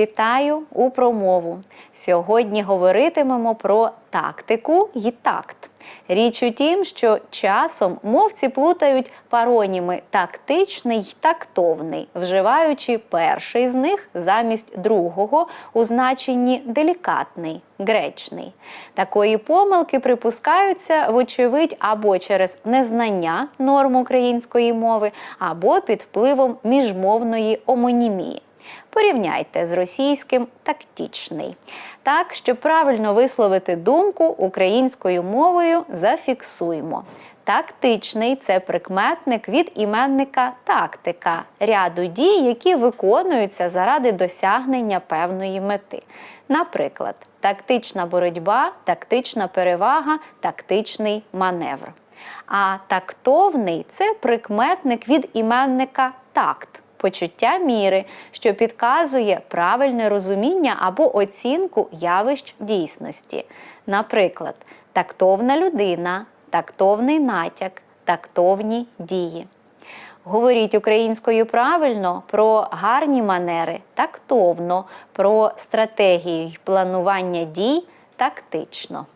Вітаю у промову. Сьогодні говоритимемо про тактику і такт. Річ у тім, що часом мовці плутають пароніми тактичний й тактовний, вживаючи перший з них замість другого у значенні делікатний, гречний. Такої помилки припускаються, вочевидь, або через незнання норм української мови, або під впливом міжмовної омонімії. Порівняйте з російським тактичний. Так, щоб правильно висловити думку українською мовою, зафіксуймо. Тактичний це прикметник від іменника тактика, ряду дій, які виконуються заради досягнення певної мети. Наприклад, тактична боротьба, тактична перевага, тактичний маневр. А тактовний це прикметник від іменника такт почуття міри, що підказує правильне розуміння або оцінку явищ дійсності. Наприклад, тактовна людина, тактовний натяк, тактовні дії. Говоріть українською правильно про гарні манери, тактовно, про стратегію й планування дій тактично.